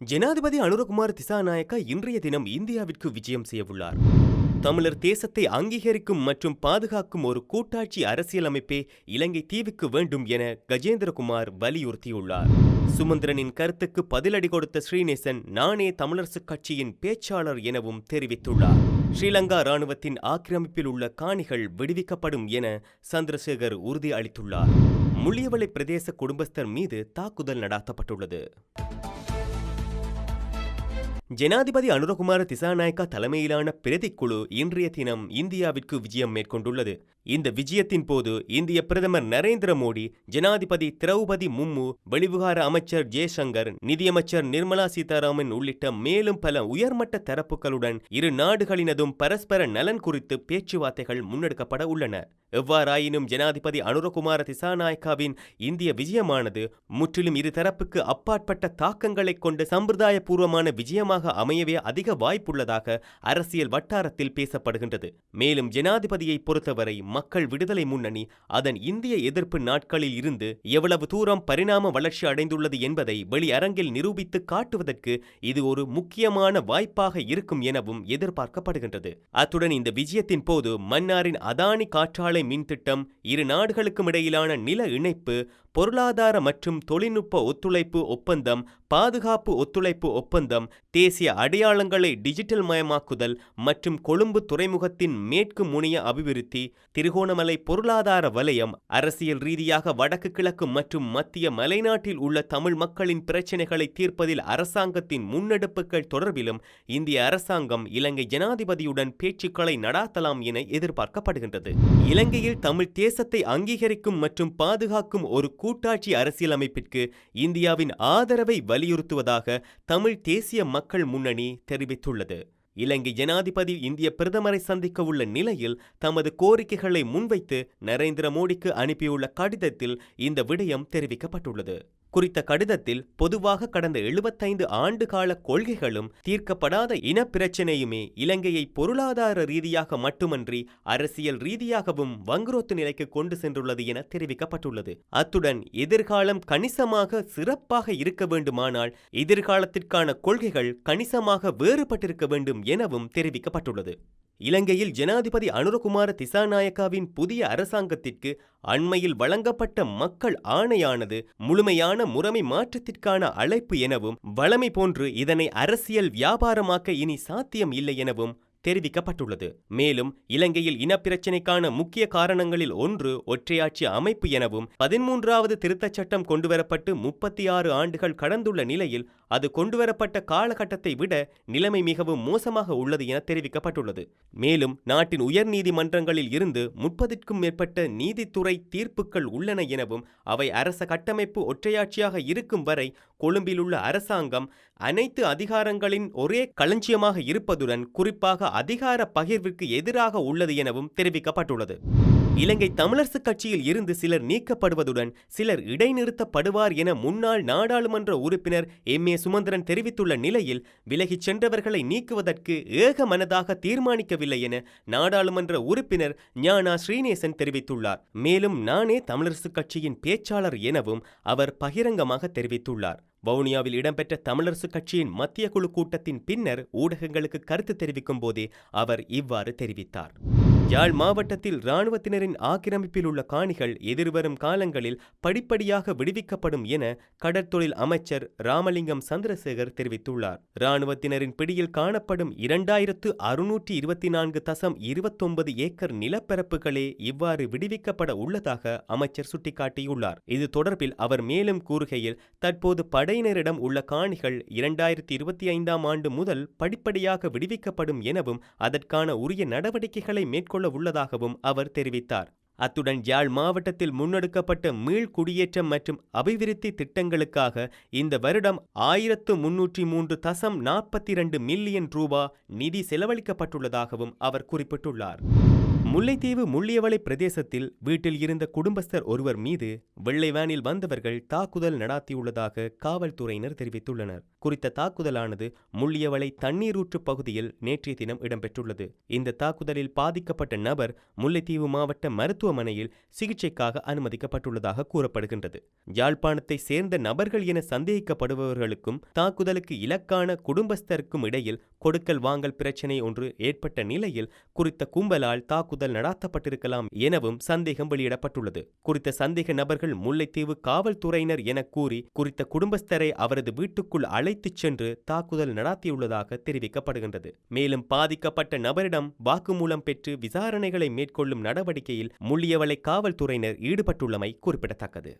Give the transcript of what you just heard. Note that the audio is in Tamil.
ஜனாதிபதி அனுரகுமார் திசாநாயக்கா இன்றைய தினம் இந்தியாவிற்கு விஜயம் செய்யவுள்ளார் தமிழர் தேசத்தை அங்கீகரிக்கும் மற்றும் பாதுகாக்கும் ஒரு கூட்டாட்சி அரசியலமைப்பே இலங்கை தீவுக்கு வேண்டும் என கஜேந்திரகுமார் வலியுறுத்தியுள்ளார். சுமந்திரனின் கருத்துக்கு பதிலடி கொடுத்த ஸ்ரீநேசன் நானே தமிழரசுக் கட்சியின் பேச்சாளர் எனவும் தெரிவித்துள்ளார். ஸ்ரீலங்கா ராணுவத்தின் ஆக்கிரமிப்பில் உள்ள காணிகள் விடுவிக்கப்படும் என சந்திரசேகர் உறுதி அளித்துள்ளார் முள்ளியவளை பிரதேச குடும்பஸ்தர் மீது தாக்குதல் நடாத்தப்பட்டுள்ளது. ஜனாதிபதி அனுரகுமார திசாநாயக்கா தலைமையிலான பிரதிக்குழு இன்றைய தினம் இந்தியாவிற்கு விஜயம் மேற்கொண்டுள்ளது. இந்த விஜயத்தின் போது இந்திய பிரதமர் நரேந்திர மோடி ஜனாதிபதி திரௌபதி முர்மு வெளிவிகார அமைச்சர் ஜெய்சங்கர் நிதியமைச்சர் நிர்மலா சீதாராமன் உள்ளிட்ட மேலும் பல உயர்மட்ட தரப்புகளுடன் இரு நாடுகளினதும் பரஸ்பர நலன் குறித்து பேச்சுவார்த்தைகள் முன்னெடுக்கப்பட உள்ளன. எவ்வாறாயினும் ஜனாதிபதி அனுரகுமார திசாநாயக்காவின் இந்திய விஜயமானது முற்றிலும் இரு தரப்புக்கு அப்பாற்பட்ட தாக்கங்களைக் கொண்ட சம்பிரதாயபூர்வமான விஜயமாக அமையவே அதிக வாய்ப்புள்ளதாக அரசியல் வட்டாரத்தில் பேசப்படுகின்றது. மேலும் ஜனாதிபதியை பொறுத்தவரை மக்கள் விடுதலை முன்னணி அதன் இந்திய எதிர்ப்பு நாட்களில் இருந்து எவ்வளவு தூரம் பரிணாம வளர்ச்சி அடைந்துள்ளது என்பதை வெளியரங்கில் நிரூபித்து காட்டுவதற்கு இது ஒரு முக்கியமான வாய்ப்பாக இருக்கும் எனவும் எதிர்பார்க்கப்படுகின்றது. அத்துடன் இந்த விஜயத்தின் போது மன்னாரின் அதானி காற்றாலை மின் திட்டம் இரு நாடுகளுக்கும் இடையிலான நில இணைப்பு பொருளாதார மற்றும் தொழில்நுட்ப ஒத்துழைப்பு ஒப்பந்தம் பாதுகாப்பு ஒத்துழைப்பு ஒப்பந்தம் தேசிய அடையாளங்களை டிஜிட்டல் மயமாக்குதல் மற்றும் கொழும்பு துறைமுகத்தின் மேற்கு முனைய அபிவிருத்தி திருகோணமலை பொருளாதார வலயம் அரசியல் ரீதியாக வடக்கு கிழக்கு மற்றும் மத்திய மலைநாட்டில் உள்ள தமிழ் மக்களின் பிரச்சினைகளை தீர்ப்பதில் அரசாங்கத்தின் முன்னெடுப்புகள் தொடர்பிலும் இந்திய அரசாங்கம் இலங்கை ஜனாதிபதியுடன் பேச்சுக்களை நடாத்தலாம் என எதிர்பார்க்கப்படுகின்றது. இலங்கையில் தமிழ் தேசத்தை அங்கீகரிக்கும் மற்றும் பாதுகாக்கும் ஒரு கூட்டாட்சி அரசியலமைப்பிற்கு இந்தியாவின் ஆதரவை வலியுறுத்துவதாக தமிழ் தேசிய மக்கள் முன்னணி தெரிவித்துள்ளது. இலங்கை ஜனாதிபதி இந்திய பிரதமரை சந்திக்க உள்ள நிலையில் தமது கோரிக்கைகளை முன்வைத்து நரேந்திர மோடிக்கு அனுப்பியுள்ள கடிதத்தில் இந்த விடயம் தெரிவிக்கப்பட்டுள்ளது. குறித்த கடிதத்தில் பொதுவாக கடந்த எழுபத்தைந்து ஆண்டு கால கொள்கைகளும் தீர்க்கப்படாத இனப்பிரச்சினையுமே இலங்கையை பொருளாதார ரீதியாக மட்டுமன்றி அரசியல் ரீதியாகவும் வங்குரோத்து நிலைக்கு கொண்டு சென்றுள்ளது என தெரிவிக்கப்பட்டுள்ளது. அத்துடன் எதிர்காலம் கணிசமாக சிறப்பாக இருக்க வேண்டுமானால் எதிர்காலத்திற்கான கொள்கைகள் கணிசமாக வேறுபட்டிருக்க வேண்டும் எனவும் தெரிவிக்கப்பட்டுள்ளது. இலங்கையில் ஜனாதிபதி அனுரகுமார திசாநாயக்காவின் புதிய அரசாங்கத்திற்கு அண்மையில் வழங்கப்பட்ட மக்கள் ஆணையானது முழுமையான முறைமை மாற்றத்திற்கான அழைப்பு எனவும் வளமை போன்று இதனை அரசியல் வியாபாரமாக்க இனி சாத்தியம் இல்லை எனவும் தெரிவிக்கப்பட்டுள்ளது. மேலும் இலங்கையில் இனப்பிரச்சினைக்கான முக்கிய காரணங்களில் ஒன்று ஒற்றையாட்சி அமைப்பு எனவும் பதிமூன்றாவது திருத்தச் சட்டம் கொண்டுவரப்பட்டு முப்பத்தி ஆறு ஆண்டுகள் கடந்துள்ள நிலையில் அது கொண்டுவரப்பட்ட காலகட்டத்தை விட நிலைமை மிகவும் மோசமாக உள்ளது என தெரிவிக்கப்பட்டுள்ளது. மேலும் நாட்டின் உயர் நீதிமன்றங்களில் இருந்து முப்பதிற்கும் மேற்பட்ட நீதித்துறை தீர்ப்புகள் உள்ளன எனவும் அவை அரச கட்டமைப்பு ஒற்றையாட்சியாக இருக்கும் வரை கொழும்பிலுள்ள அரசாங்கம் அனைத்து அதிகாரங்களின் ஒரே களஞ்சியமாக இருப்பதுடன் குறிப்பாக அதிகார பகிர்விற்கு எதிராக உள்ளது எனவும் தெரிவிக்கப்பட்டுள்ளது. இலங்கை தமிழரசுக் கட்சியில் இருந்து சிலர் நீக்கப்படுவதுடன் சிலர் இடைநிறுத்தப்படுவார் என முன்னாள் நாடாளுமன்ற உறுப்பினர் எம் ஏ சுமந்திரன் தெரிவித்துள்ள நிலையில் விலகிச் சென்றவர்களை நீக்குவதற்கு ஏக மனதாக தீர்மானிக்கவில்லை என நாடாளுமன்ற உறுப்பினர் ஞானா ஸ்ரீநேசன் தெரிவித்துள்ளார். மேலும் நானே தமிழரசுக் கட்சியின் பேச்சாளர் எனவும் அவர் பகிரங்கமாக தெரிவித்துள்ளார். வவுனியாவில் இடம்பெற்ற தமிழரசு கட்சியின் மத்திய குழு கூட்டத்தின் பின்னர் ஊடகங்களுக்கு கருத்து தெரிவிக்கும் போதே அவர் இவ்வாறு தெரிவித்தார். யாழ் மாவட்டத்தில் இராணுவத்தினரின் ஆக்கிரமிப்பில் உள்ள காணிகள் எதிர்வரும் காலங்களில் படிப்படியாக விடுவிக்கப்படும் என கடற்தொழில் அமைச்சர் ராமலிங்கம் சந்திரசேகர் தெரிவித்துள்ளார். இராணுவத்தினரின் பிடியில் காணப்படும் இரண்டாயிரத்து அறுநூற்றி இருபத்தி நான்கு தசம் இருபத்தொன்பது ஏக்கர் நிலப்பரப்புகளே இவ்வாறு விடுவிக்கப்பட உள்ளதாக அமைச்சர் சுட்டிக்காட்டியுள்ளார். இது தொடர்பில் அவர் மேலும் கூறுகையில் தற்போது படையினரிடம் உள்ள காணிகள் இரண்டாயிரத்தி இருபத்தி ஐந்தாம் ஆண்டு முதல் படிப்படியாக விடுவிக்கப்படும் எனவும் அதற்கான உரிய நடவடிக்கைகளை மேற்கொள்ள உள்ளதாகவும் அவர் தெரிவித்தார். அத்துடன் யாழ் மாவட்டத்தில் முன்னெடுக்கப்பட்ட மீள் குடியேற்றம் மற்றும் அபிவிருத்தி திட்டங்களுக்காக இந்த வருடம் ஆயிரத்து முன்னூற்றி மூன்று தசம் நாற்பத்தி இரண்டு மில்லியன் ரூபா நிதி செலவழிக்கப்பட்டுள்ளதாகவும் அவர் குறிப்பிட்டுள்ளார். முல்லைத்தீவு முள்ளியவளை பிரதேசத்தில் வீட்டில் இருந்த குடும்பஸ்தர் ஒருவர் மீது வெள்ளை வேனில் வந்தவர்கள் தாக்குதல் நடாத்தியுள்ளதாக காவல்துறையினர் தெரிவித்துள்ளனர். குறித்த தாக்குதலானது முள்ளியவளை தண்ணீரூற்று பகுதியில் நேற்றைய தினம் இடம்பெற்றுள்ளது. இந்த தாக்குதலில் பாதிக்கப்பட்ட நபர் முல்லைத்தீவு மாவட்ட மருத்துவமனையில் சிகிச்சைக்காக அனுமதிக்கப்பட்டுள்ளதாக கூறப்படுகின்றது. யாழ்ப்பாணத்தை சேர்ந்த நபர்கள் என சந்தேகிக்கப்படுபவர்களுக்கும் தாக்குதலுக்கு இலக்கான குடும்பஸ்தருக்கும் இடையில் கொடுக்கல் வாங்கல் பிரச்சினை ஒன்று ஏற்பட்ட நிலையில் குறித்த கும்பலால் தாக்குதல் தாக்குதல் நடாத்தப்பட்டிருக்கலாம் எனவும் சந்தேகம் வெளியிடப்பட்டுள்ளது. குறித்த சந்தேக நபர்கள் முல்லைத்தீவு காவல்துறையினர் என கூறி குறித்த குடும்பஸ்தரை அவரது வீட்டுக்குள் அழைத்துச் சென்று தாக்குதல் நடாத்தியுள்ளதாக தெரிவிக்கப்படுகின்றது. மேலும் பாதிக்கப்பட்ட நபரிடம் வாக்குமூலம் பெற்று விசாரணைகளை மேற்கொள்ளும் நடவடிக்கையில் முள்ளியவளை காவல்துறையினர் ஈடுபட்டுள்ளமை குறிப்பிடத்தக்கது.